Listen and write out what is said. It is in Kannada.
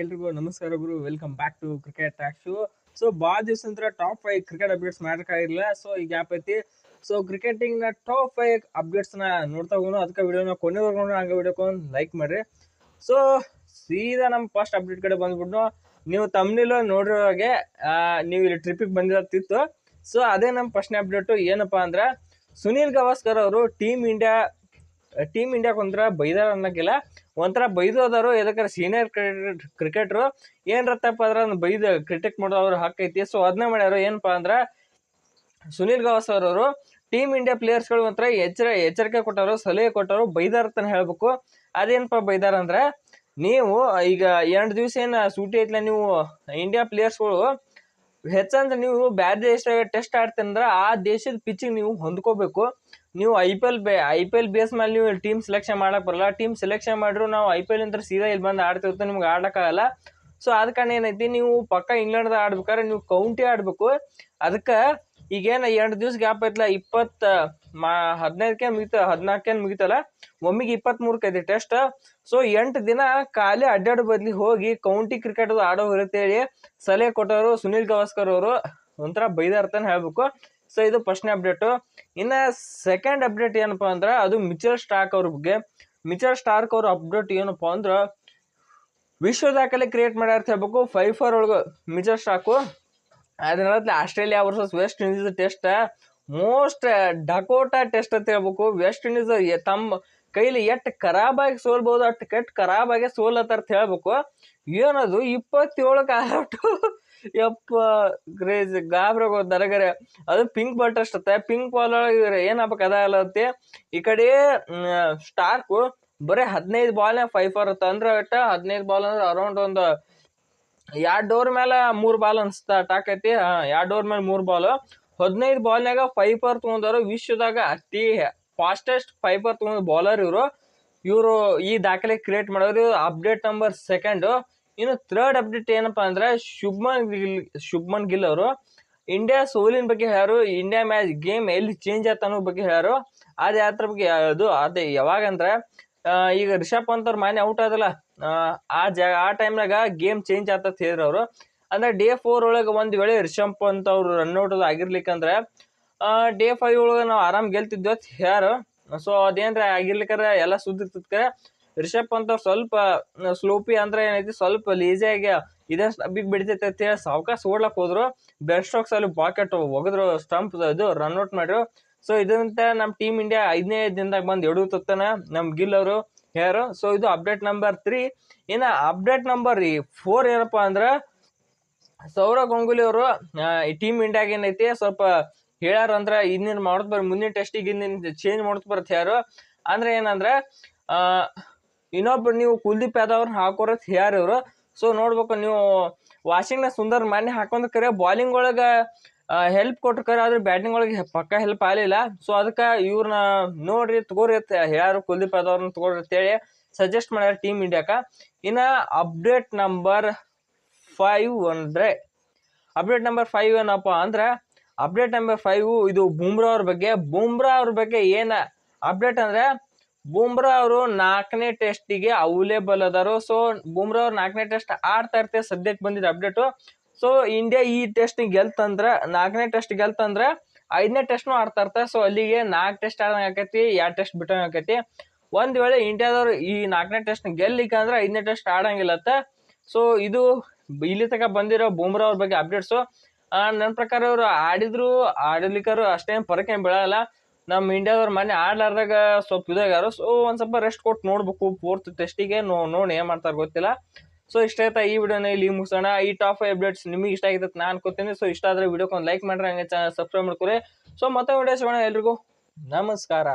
ಎಲ್ರಿಗೂ ನಮಸ್ಕಾರ ಗುರು. Welcome back to cricket talk show so ಭಾಳ ದಿವಸ ನಂತರ ಟಾಪ್ ಫೈವ್ ಕ್ರಿಕೆಟ್ ಅಪ್ಡೇಟ್ಸ್ ಮಾಡೋಕ್ಕಾಗಿರಲಿಲ್ಲ ಸೊ ಈಗ ಗ್ಯಾಪ್ ಐತಿ. ಸೊ ಕ್ರಿಕೆಟಿಂಗ್ನ ಟಾಪ್ ಫೈವ್ನ ನೋಡ್ತಾ ಹೋಗೋಣ. ಅದಕ್ಕೆ ವಿಡಿಯೋನ ಕೊನೆವರೆಗೂ ಹಂಗೆ ವಿಡಿಯೋಕ್ಕೆ ಲೈಕ್ ಮಾಡ್ರಿ. ಸೊ ಸೀದಾ ನಮ್ಮ ಫಸ್ಟ್ ಅಪ್ಡೇಟ್ ಕಡೆ ಬಂದ್ಬಿಟ್ಟು ನೀವು ತಮ್ಮನಿಲ್ಲ ನೋಡಿರೋ ಹಾಗೆ ನೀವು ಇಲ್ಲಿ ಟ್ರಿಪ್ಪಿಗೆ ಬಂದಿರತ್ತಿತ್ತು. ಸೊ ಅದೇ ನಮ್ಮ ಫಸ್ಟ್ನೇ ಅಪ್ಡೇಟು ಏನಪ್ಪಾ ಅಂದ್ರೆ, ಸುನೀಲ್ ಗವಾಸ್ಕರ್ ಅವರು ಟೀಮ್ ಇಂಡಿಯಾ ಟೀಮ್ ಇಂಡಿಯಾಕ್ಕೆ ಒಂಥರ ಬೈದಾರ ಅನ್ನೋಕ್ಕಿಲ್ಲ. ಒಂಥರ ಬೈದು ಅದಾರು ಎದಕ್ಕಾರ ಸೀನಿಯರ್ ಕ್ರಿಕೆಟ್ ಕ್ರಿಕೆಟ್ರು ಏನ್ರತ್ತಪ್ಪ ಅಂದ್ರೆ ಬೈದು ಕ್ರಿಟಿಕ್ ಮಾಡೋದು ಅವ್ರ ಹಾಕೈತಿ ಸೊ ಅದನ್ನೇ ಮಾಡ್ಯಾರು ಏನಪ್ಪ ಅಂದ್ರೆ ಸುನೀಲ್ ಗವಾಸ್ಕರ್ ಅವರು ಟೀಮ್ ಇಂಡಿಯಾ ಪ್ಲೇಯರ್ಸ್ಗಳು ಒಂಥರ ಎಚ್ಚರ, ಎಚ್ಚರಿಕೆ ಕೊಟ್ಟರು ಸಲಹೆ ಕೊಟ್ಟರು ಬೈದಾರ ಅಂತ ಹೇಳ್ಬೇಕು. ಅದೇನಪ್ಪ ಬೈದಾರ ಅಂದ್ರೆ ನೀವು ಈಗ ಎರಡು ದಿವಸ ಏನು ಸೂಟಿ ಐತ್ಲ ನೀವು ಇಂಡಿಯಾ ಪ್ಲೇಯರ್ಸ್ಗಳು ಹೆಚ್ಚಂದ್ರೆ ನೀವು ಬೇರೆ ದೇಶದಾಗ ಟೆಸ್ಟ್ ಆಡ್ತೀನಂದ್ರೆ ಆ ದೇಶದ ಪಿಚ್ಚಿಗೆ ನೀವು ಹೊಂದ್ಕೋಬೇಕು. ನೀವು ಐ ಪಿ ಎಲ್ ಬೇ, ಐ ಪಿ ಎಲ್ ಬೇಸ್ ಮೇಲೆ ನೀವು ಟೀಮ್ ಸೆಲೆಕ್ಷನ್ ಮಾಡೋಕ್ಕೆ ಬರಲ್ಲ. ಟೀಮ್ ಸೆಲೆಕ್ಷನ್ ಮಾಡಿದ್ರು ನಾವು ಐ ಪಿ ಎಲ್ ಅಂದ್ರೆ ಸೀದಾ ಇಲ್ಲಿ ಬಂದು ಆಡ್ತಿರ್ತೀವಿ ನಿಮ್ಗೆ ಆಡೋಕ್ಕಾಗಲ್ಲ. ಸೊ ಅದ ಕಾರಣ ಏನೈತಿ, ನೀವು ಪಕ್ಕ ಇಂಗ್ಲೆಂಡ್ ಆಡ್ಬೇಕಾದ್ರೆ ನೀವು ಕೌಂಟಿ ಆಡಬೇಕು. ಅದಕ್ಕೆ ಈಗೇನು ಎರಡು ದಿವ್ಸ ಗ್ಯಾಪ್ ಐತಲ್ಲ ಇಪ್ಪತ್ತ, ಮಾ ಹದಿನೈದಕ್ಕೆ ಮುಗಿತ, ಹದಿನಾಲ್ಕೇನು ಮುಗಿತಲ್ಲ, ಒಮ್ಮಿಗೆ ಇಪ್ಪತ್ತ್ಮೂರಕ್ಕೆ ಐತಿ ಟೆಸ್ಟ್ ಸೊ ಎಂಟು ದಿನ ಖಾಲಿ ಅಡ್ಡಾಡೋ ಬದಲಿ ಹೋಗಿ ಕೌಂಟಿ ಕ್ರಿಕೆಟ್ ಆಡೋ ಹೇಳಿ ಸಲಹೆ ಕೊಟ್ಟವರು ಸುನೀಲ್ ಗವಾಸ್ಕರ್ ಅವರು. ಒಂಥರ ಬೈದಾರ್ತಾನೆ ಹೇಳ್ಬೇಕು. ಸೊ ಇದು ಫಸ್ಟ್ನೇ ಅಪ್ಡೇಟು. ಇನ್ನು ಸೆಕೆಂಡ್ ಅಪ್ಡೇಟ್ ಏನಪ್ಪ ಅಂದ್ರೆ ಅದು ಮಿಚಲ್ ಸ್ಟಾಕ್ ಅವ್ರ ಬಗ್ಗೆ. ಮಿಚಲ್ ಸ್ಟಾರ್ಕ್ ಅವ್ರ ಅಪ್ಡೇಟ್ ಏನಪ್ಪ ಅಂದ್ರೆ ವಿಶ್ವ ದಾಖಲೆ ಕ್ರಿಯೇಟ್ ಮಾಡ್ಯಾರ ಹೇಳ್ಬೇಕು ಫೈವ್ ಫೋರ್ ಒಳಗೆ ಮಿಚಲ್ ಸ್ಟಾಕು ಅದನ್ನ Australia versus West Indies test most Dakota test ಅಂತ ಹೇಳ್ಬೇಕು. ವೆಸ್ಟ್ ಇಂಡೀಸ್ ತಮ್ಮ ಕೈಲಿ ಎಷ್ಟು ಖರಾಬಾಗಿ ಸೋಲ್ಬೋದು ಅಷ್ಟು ಕೆಟ್ಟ ಖರಾಬಾಗಿ ಸೋಲತ್ತಾರ ಅಂತ ಹೇಳ್ಬೇಕು. ಏನದು ಇಪ್ಪತ್ತೇಳಕ್ಕೆ ಆಲ್ಔಟ್ ಯಪ್ಪ ಕ್ರೇಜ್ ಗಾಬ್ರಾಗ ದರಗರೆ ಅದು ಪಿಂಕ್ ಬಾಲ್ ಟೆಸ್ಟ್ ಅತ್ತೆ. ಪಿಂಕ್ ಬಾಲ್ ಒಳಗೆ ಏನಾಗ್ಬೇಕು ಅಲ್ಲ ಅಲ್ಲತ್ತೆ ಈ ಕಡೆ ಸ್ಟಾರ್ಕು ಬರೀ ಹದಿನೈದು ಬಾಲ್ನಾಗ ಫೈವ್ ಫೋರ್ ಅಂದ್ರೆ ಒಟ್ಟ ಹದಿನೈದು ಬಾಲ್ ಅಂದ್ರೆ ಅರೌಂಡ್ ಒಂದು ಎರಡು ಡೋರ್ ಮೇಲೆ ಮೂರು ಬಾಲ್ ಅನ್ಸ್ತಾ ಐತಿ. ಎರಡು ಡೋರ್ ಮೇಲೆ ಮೂರು ಬಾಲ್ ಹದಿನೈದು ಬಾಲ್ನಾಗ ಫೈಬರ್ ಪರ್ ತೊಗೊಂಡವ್ರು ವಿಶ್ವದಾಗ ಅತಿ ಫಾಸ್ಟೆಸ್ಟ್ ಫೈಬರ್ ತೊಗೊಂಡ ಬಾಲರ್ ಇವರು. ಇವರು ಈ ದಾಖಲೆ ಕ್ರಿಯೇಟ್ ಮಾಡೋರು ಅಪ್ಡೇಟ್ ನಂಬರ್ ಸೆಕೆಂಡು ಇನ್ನು ಥರ್ಡ್ ಅಪ್ಡೇಟ್ ಏನಪ್ಪ ಅಂದ್ರೆ ಶುಭ್ಮನ್ ಗಿಲ್ ಶುಭ್ಮನ್ ಗಿಲ್ ಅವರು. ಇಂಡಿಯಾ ಸೋಲಿನ ಬಗ್ಗೆ ಹೇಳ್ಯಾರು. ಇಂಡಿಯಾ ಮ್ಯಾಚ್ ಗೇಮ್ ಎಲ್ಲಿ ಚೇಂಜ್ ಆಯ್ತು ಅನ್ನೋ ಬಗ್ಗೆ ಹೇಳ್ಯಾರು. ಅದು ಯಾತ್ರ ಬಗ್ಗೆ ಅದು ಅದೇ ಯಾವಾಗಂದ್ರೆ ಈಗ ರಿಷಬ್ ಪಂತ್ ಅವ್ರು ಮಾನ್ಯ ಔಟ್ ಆದಲ್ಲ ಆ, ಆ ಜಾಗ ಆ ಟೈಮ್ನಾಗ ಗೇಮ್ ಚೇಂಜ್ ಆಗ್ತದೆ ಹೇಳಿದ್ರು ಅವರು. ಅಂದ್ರೆ ಡೇ ಫೋರ್ ಒಳಗೆ ಒಂದು ವೇಳೆ ರಿಷಬ್ ಪಂತ್ ಅವ್ರು ರನ್ ಔಟ್ ಆಗಿರ್ಲಿಕ್ಕಂದ್ರೆ ಡೇ ಫೈವ್ ಒಳಗೆ ನಾವು ಆರಾಮ್ ಗೆಲ್ತಿದ್ವಿ ಯಾರು ಸೊ ಅದೇನ್ರ ಆಗಿರ್ಲಿಕ್ಕಂದ್ರೆ ಎಲ್ಲ ಸುದ್ದಿರ್ತದ ರಿಷಬ್ ಪಂತ್ ಸ್ವಲ್ಪ ಸ್ಲೋಪಿ ಅಂದ್ರೆ ಏನೈತಿ, ಸ್ವಲ್ಪ ಲೇಜಿಯಾಗಿ ಇದೇ ಸ್ಟಬ್ಬಿಗೆ ಬಿಡ್ತೈತೆ ಅಂತ ಹೇಳಿ ಸಾವಕಾಶ ಓಡ್ಲಕ್ಕೆ ಹೋದ್ರು. ಬೆಸ್ಟ್ ಅಲ್ಲಿ ಬಾಕೆಟ್ ಒಗದ್ರು ಸ್ಟಂಪ್ ಇದು ರನ್ ಔಟ್ ಮಾಡ್ರು. ಸೊ ಇದರಿಂದ ನಮ್ಮ ಟೀಮ್ ಇಂಡಿಯಾ ಐದನೇ ದಿನದಾಗ ಬಂದು ಎರಡು ತತ್ತನ ನಮ್ಮ ಗಿಲ್ ಅವರು ಯಾರು ಸೊ ಇದು ಅಪ್ಡೇಟ್ ನಂಬರ್ ತ್ರೀ ಇನ್ನ ಅಪ್ಡೇಟ್ ನಂಬರ್ ಫೋರ್ ಏನಪ್ಪಾ ಅಂದ್ರ ಸೌರವ್ ಗಂಗೂಲಿ ಅವರು ಈ ಟೀಮ್ ಇಂಡಿಯಾಗ ಏನೈತಿ, ಸ್ವಲ್ಪ ಹೇಳಾರ ಅಂದ್ರ ಇನ್ನೇನ್ ಮಾಡೋದ್ ಬರ್, ಮುಂದಿನ ಟೆಸ್ಟಿಗೆ ಇನ್ನೇನ್ ಚೇಂಜ್ ಮಾಡೋದ್ ಬರತ್ ಯಾರು. ಅಂದ್ರೆ ಏನಂದ್ರೆ ಇನ್ನೊಬ್ರು ನೀವು ಕುಲ್ದೀಪ್ ಯಾದವ್ ಅವ್ರನ್ನ ಹಾಕೋರತ್ ಹೇಳ್ಯಾರ ಇವ್ರು. ಸೊ ನೋಡ್ಬೇಕು ನೀವು ವಾಷಿಂಗ್ನ ಸುಂದರ್ ಮಾನ್ಯ ಹಾಕೊಂಡ್ ಕರೆ ಬಾಲಿಂಗ್ ಒಳಗ ಹೆಲ್ಪ್ ಕೊಟ್ರು ಕರೆ, ಆದ್ರೆ ಬ್ಯಾಟಿಂಗ್ ಒಳಗೆ ಪಕ್ಕ ಹೆಲ್ಪ್ ಆಗಲಿಲ್ಲ. ಸೊ ಅದಕ್ಕೆ ಇವ್ರನ್ನ ನೋಡ್ರಿ ತಗೋರಿ ಯಾರು ಕುಲ್ದೀಪ್ ಯಾದವ್ ಅವ್ರನ್ನ ತಗೋರಿ ಅಂತೇಳಿ ಸಜೆಸ್ಟ್ ಮಾಡ್ಯಾರ ಟೀಮ್ ಇಂಡಿಯಾಕ ಇನ್ನ ಅಪ್ಡೇಟ್ ನಂಬರ್ ಫೈವ್ ಅಂದ್ರೆ ಅಪ್ಡೇಟ್ ನಂಬರ್ ಫೈವ್ ಏನಪ್ಪ ಅಂದ್ರೆ ಅಪ್ಡೇಟ್ ನಂಬರ್ ಫೈವು ಇದು ಬುಮ್ರಾ ಅವ್ರ ಬಗ್ಗೆ. ಬುಮ್ರಾ ಅವ್ರ ಬಗ್ಗೆ ಏನ ಅಪ್ಡೇಟ್ ಅಂದ್ರೆ ಬುಮ್ರಾ ಅವರು ನಾಲ್ಕನೇ ಟೆಸ್ಟಿಗೆ ಅವೈಲೇಬಲ್ ಅದಾರು. ಸೊ ಬುಮ್ರಾ ಅವ್ರು ನಾಲ್ಕನೇ ಟೆಸ್ಟ್ ಆಡ್ತಾ ಇರ್ತಾರೆ ಸದ್ಯಕ್ಕೆ ಬಂದಿದ್ದ ಅಪ್ಡೇಟು ಸೊ ಇಂಡಿಯಾ ಈ ಟೆಸ್ಟ್ ಗೆಲ್ತಂದ್ರೆ ನಾಲ್ಕನೇ ಟೆಸ್ಟ್ ಗೆಲ್ತಂದ್ರೆ ಐದನೇ ಟೆಸ್ಟ್ನು ಆಡ್ತಾ ಇರ್ತಾರೆ ಸೊ ಅಲ್ಲಿಗೆ ನಾಲ್ಕು ಟೆಸ್ಟ್ ಆಡಂಗ್ ಆಕೈತಿ, ಎರಡು ಟೆಸ್ಟ್ ಬಿಟ್ಟಂಗೆ ಆಕೈತಿ. ಒಂದ್ ವೇಳೆ ಇಂಡಿಯಾದವ್ರು ಈ ನಾಲ್ಕನೇ ಟೆಸ್ಟ್ ಗೆಲ್ಲಿಕ್ಕೆ ಅಂದ್ರೆ ಐದನೇ ಟೆಸ್ಟ್ ಆಡಂಗಿಲ್ಲತ್ತ. ಸೊ ಇದು ಇಲ್ಲಿ ತನಕ ಬಂದಿರೋ ಬೂಮ್ರಾ ಅವ್ರ ಬಗ್ಗೆ ಅಪ್ಡೇಟ್ಸು ನನ್ನ ಪ್ರಕಾರ ಅವರು ಆಡಿದ್ರು, ಆಡಲಿಕ್ಕಾರು ಅಷ್ಟೇನು ಫರಕ್ ಏನು ಬೀಳಲ್ಲ. ನಮ್ಮ ಇಂಡಿಯಾದವ್ರು ಮನೆ ಆಡ್ಲಾರ್ದಾಗ ಸ್ವಲ್ಪ ಇದಾಗ್ಯಾರು ಸೊ ಒಂದು ಸ್ವಲ್ಪ ರೆಸ್ಟ್ ಕೊಟ್ಟು ನೋಡ್ಬೇಕು ಫೋರ್ತ್ ಟೆಸ್ಟಿಗೆ ನೋ, ನೋಡಿ ಏನು ಮಾಡ್ತಾರೆ ಗೊತ್ತಿಲ್ಲ. ಸೊ ಇಷ್ಟ ಆಯ್ತಾ ಈ ವಿಡಿಯೋನ ಇಲ್ಲಿ ಮುಗಿಸೋಣ. ಈ ಟಾಪ್ ಅಪ್ಡೇಟ್ಸ್ ನಿಮಗೆ ಇಷ್ಟ ಆಗಿತ್ತು ನಾನು ಅನ್ಕೋತೀನಿ. ಸೊ ಇಷ್ಟ ಆದರೆ ವಿಡಿಯೋಕ್ಕೆ ಒಂದು ಲೈಕ್ ಮಾಡ್ರಿ, ಹಂಗೆ ಚಾನಲ್ ಸಬ್ಸ್ಕ್ರೈಬ್ ಮಾಡ್ಕೊರಿ. ಸೊ ಮತ್ತೆ ವಿಡಿಯೋ ಎಲ್ರಿಗೂ. ನಮಸ್ಕಾರ.